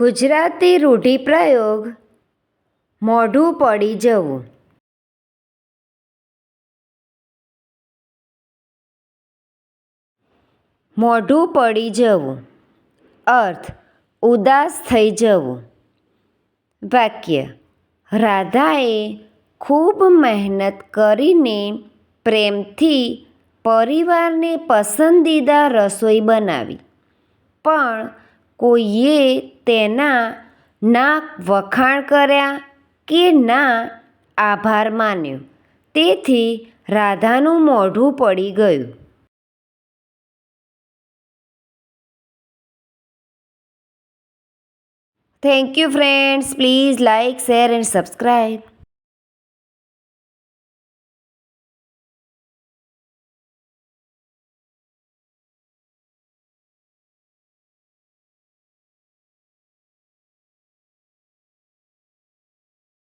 ગુજરાતી રૂઢિપ્રયોગ મોઢું પડી જવું. મોઢું પડી જવું. અર્થ, ઉદાસ થઈ જવું. વાક્ય, રાધાએ ખૂબ મહેનત કરીને પ્રેમથી પરિવારને પસંદીદા રસોઈ બનાવી. પણ કોઈએ તેના ના વખાણ કર્યા કે ના આભાર માન્યો. તેથી રાધાનું મોઢું પડી ગયું. Thank you friends please like share and subscribe